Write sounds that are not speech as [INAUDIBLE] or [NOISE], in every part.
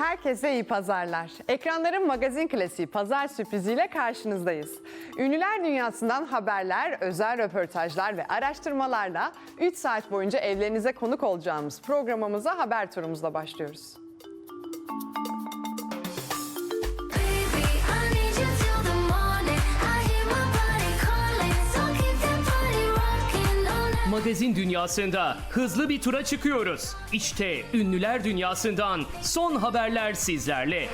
Herkese iyi pazarlar. Ekranların magazin klasiği pazar sürpriziyle karşınızdayız. Ünlüler dünyasından haberler, özel röportajlar ve araştırmalarla 3 saat boyunca evlerinize konuk olacağımız programımıza haber turumuzla başlıyoruz. Magazin dünyasında hızlı bir tura çıkıyoruz. İşte ünlüler dünyasından son haberler sizlerle.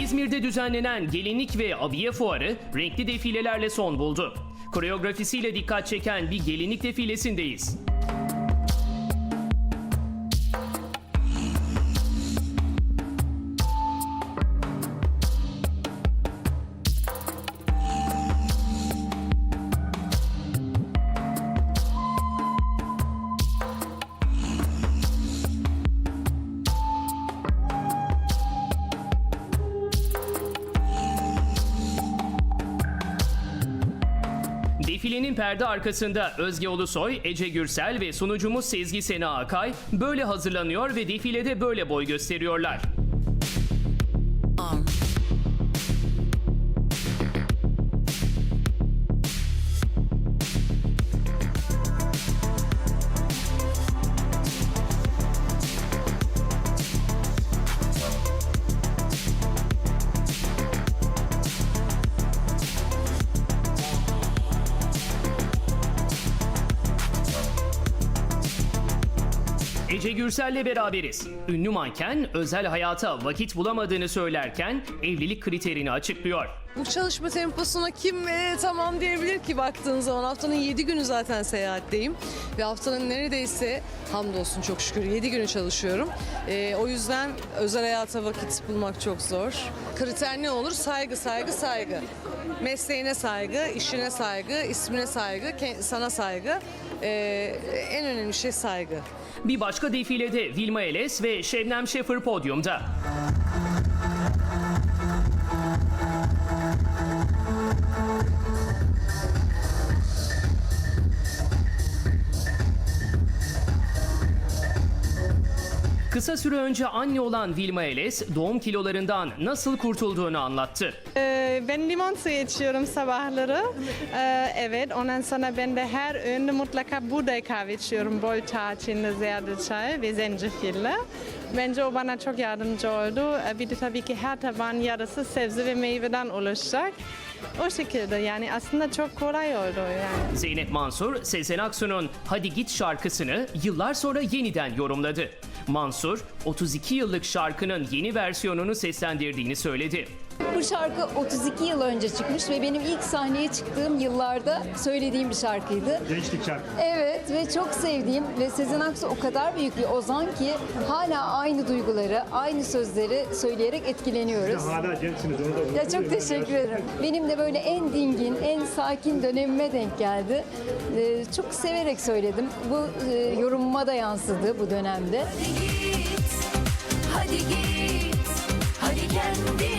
İzmir'de düzenlenen gelinlik ve abiye fuarı renkli defilelerle son buldu. Koreografisiyle dikkat çeken bir gelinlik defilesindeyiz. Defilenin perde arkasında Özge Ulusoy, Ece Gürsel ve sunucumuz Sezgi Sena Akay böyle hazırlanıyor ve defilede böyle boy gösteriyorlar. Ece Gürsel'le beraberiz. Ünlü manken özel hayata vakit bulamadığını söylerken evlilik kriterini açıklıyor. Bu çalışma temposuna kim e, tamam diyebilir ki baktığın zaman haftanın 7 günü zaten seyahatteyim ve haftanın neredeyse hamdolsun çok şükür 7 günü çalışıyorum. E, o yüzden özel hayata vakit bulmak çok zor. Kriter ne olur? Saygı, saygı, saygı. Mesleğine saygı, işine saygı, ismine saygı, sana saygı. E, en önemli şey saygı. Bir başka defilede Vilma Eles ve Şebnem Şefir podyumda. Kısa süre önce anne olan Vilma Eles doğum kilolarından nasıl kurtulduğunu anlattı. Ee, Ben limon suyu içiyorum sabahları. Ee, evet, ondan sonra ben de her öğünde mutlaka buğday kahve içiyorum. Bol tarçınlı, zerdeçal ve zencefille. Bence o bana çok yardımcı oldu. Ee, Bir de tabii ki her taban yarısı sebze ve meyveden oluşacak. O şekilde yani aslında çok kolay oldu yani. Zeynep Mansur, Sezen Aksu'nun Hadi Git şarkısını yıllar sonra yeniden yorumladı. Mansur, 32 yıllık şarkının yeni versiyonunu seslendirdiğini söyledi. Bu şarkı 32 yıl önce çıkmış ve benim ilk sahneye çıktığım yıllarda söylediğim bir şarkıydı. Gençlik şarkı. Evet ve çok sevdiğim ve Sezen Aksu o kadar büyük bir ozan ki hala aynı duyguları, aynı sözleri söyleyerek etkileniyoruz. Hala gençsiniz onu da Ya çok teşekkür ederim. Benim de böyle en dingin, en sakin dönemime denk geldi. Ee, çok severek söyledim. Bu e, yorumuma da yansıdı bu dönemde. Hadi git, hadi git, hadi kendini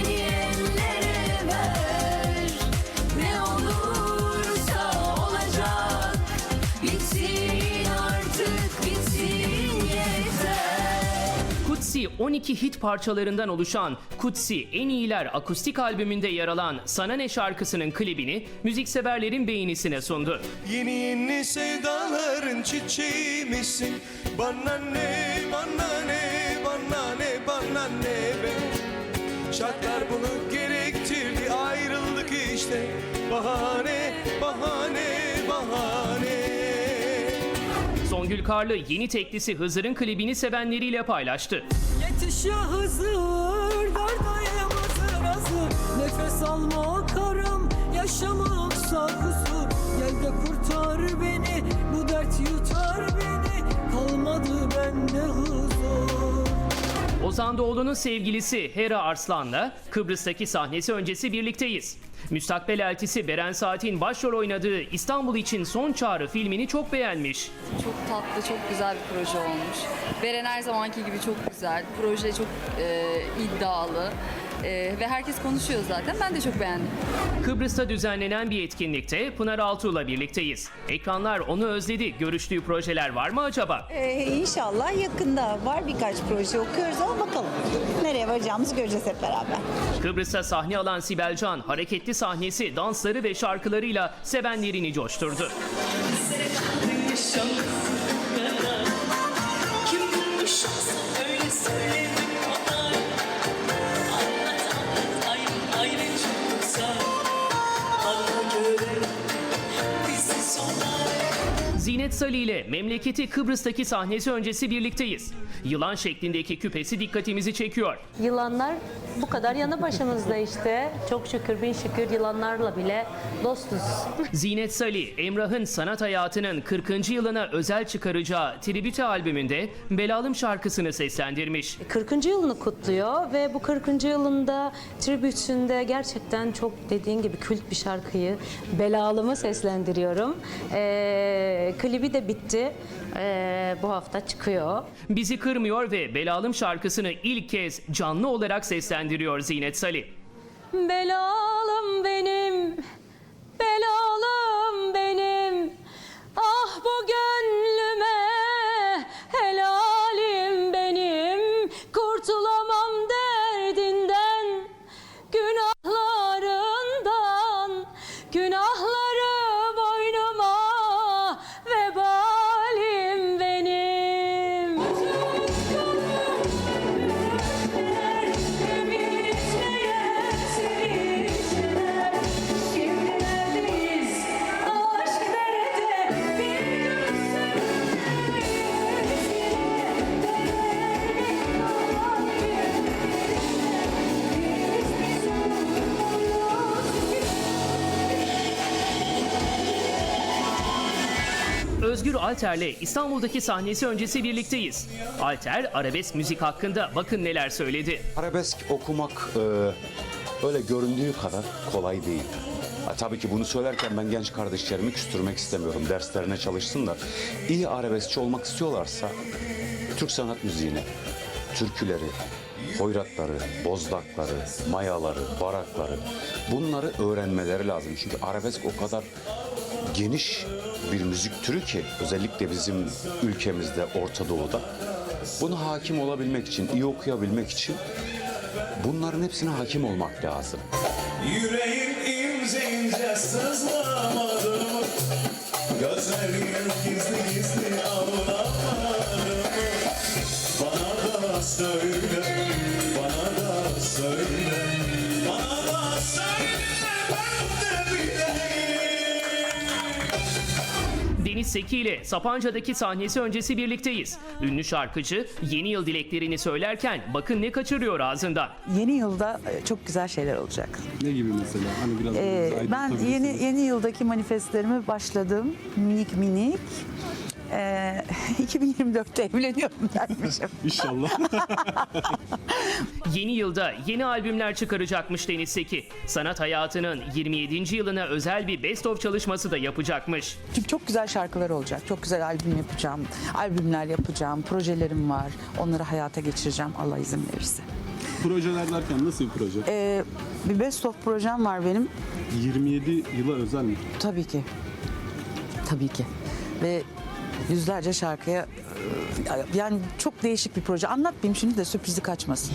Kutsi 12 hit parçalarından oluşan Kutsi En İyiler akustik albümünde yer alan Sana Ne şarkısının klibini müzikseverlerin beğenisine sundu. Yeni yeni sevdaların çiçeği misin? Bana ne, bana ne, bana ne, bana ne be? Şartlar bunu gerektirdi, ayrıldık işte. Bahane, bahane, bahane. Songül Karlı yeni teklisi Hızır'ın klibini sevenleriyle paylaştı. Yetiş ya Hızır, dardayım hazır hazır. Nefes alma karım, yaşamamsa kusur. Gel de kurtar beni, bu dert yutar beni. Kalmadı bende huzur Ozan Doğulu'nun sevgilisi Hera Arslan'la Kıbrıs'taki sahnesi öncesi birlikteyiz. Müstakbel eltisi Beren Saat'in başrol oynadığı İstanbul için Son Çağrı filmini çok beğenmiş. Çok tatlı, çok güzel bir proje olmuş. Beren her zamanki gibi çok güzel. Proje çok e, iddialı. Ee, ve herkes konuşuyor zaten. Ben de çok beğendim. Kıbrıs'ta düzenlenen bir etkinlikte Pınar Altuğ'la birlikteyiz. Ekranlar onu özledi. Görüştüğü projeler var mı acaba? Ee, inşallah yakında var birkaç proje okuyoruz ama bakalım. Nereye varacağımızı göreceğiz hep beraber. Kıbrıs'ta sahne alan Sibel Can, hareketli sahnesi, dansları ve şarkılarıyla sevenlerini coşturdu. Salih ile memleketi Kıbrıs'taki sahnesi öncesi birlikteyiz. Yılan şeklindeki küpesi dikkatimizi çekiyor. Yılanlar bu kadar yanı başımızda işte. Çok şükür bin şükür yılanlarla bile dostuz. Zinet Salih, Emrah'ın sanat hayatının 40. yılına özel çıkaracağı tribüte albümünde Belalım şarkısını seslendirmiş. 40. yılını kutluyor ve bu 40. yılında tribütünde gerçekten çok dediğin gibi kült bir şarkıyı Belalımı seslendiriyorum. Ee, klibi de bitti. Ee, bu hafta çıkıyor. Bizi kırmıyor ve Belalım şarkısını ilk kez canlı olarak seslendiriyor Zinet Salih. Belalım benim, Özgür Alter'le İstanbul'daki sahnesi öncesi birlikteyiz. Alter, arabesk müzik hakkında bakın neler söyledi. Arabesk okumak e, öyle göründüğü kadar kolay değil. Ha, tabii ki bunu söylerken ben genç kardeşlerimi küstürmek istemiyorum. Derslerine çalışsınlar. İyi arabeskçi olmak istiyorlarsa Türk sanat müziğine, türküleri, hoyratları, bozdakları, mayaları, barakları bunları öğrenmeleri lazım. Çünkü arabesk o kadar geniş bir müzik türü ki özellikle bizim ülkemizde, Orta Doğu'da. Bunu hakim olabilmek için, iyi okuyabilmek için bunların hepsine hakim olmak lazım. Yüreğim ince ince sızlamadı mı? Gözlerim gizli gizli ağlamadı mı? Bana da söyle, Deniz Seki ile Sapanca'daki sahnesi öncesi birlikteyiz. Ünlü şarkıcı yeni yıl dileklerini söylerken bakın ne kaçırıyor ağzından. Yeni yılda e, çok güzel şeyler olacak. Ne gibi mesela? Hani biraz Ee, ben yeni yeni yıldaki manifestlerimi başladım. Minik minik. Ee, 2024'te [LAUGHS] evleniyorum dermişim. [LAUGHS] İnşallah. [LAUGHS] Yeni yılda yeni albümler çıkaracakmış Deniz Seki. Sanat hayatının 27. yılına özel bir best of çalışması da yapacakmış. Çünkü çok güzel şarkılar olacak. Çok güzel albüm yapacağım. Albümler yapacağım. Projelerim var. Onları hayata geçireceğim Allah izin verirse. Projeler derken nasıl bir proje? Ee, bir best of projem var benim. 27 yıla özel mi? Tabii ki. Tabii ki. Ve yüzlerce şarkıya e, yani çok değişik bir proje. Anlatmayayım şimdi de sürprizi kaçmasın.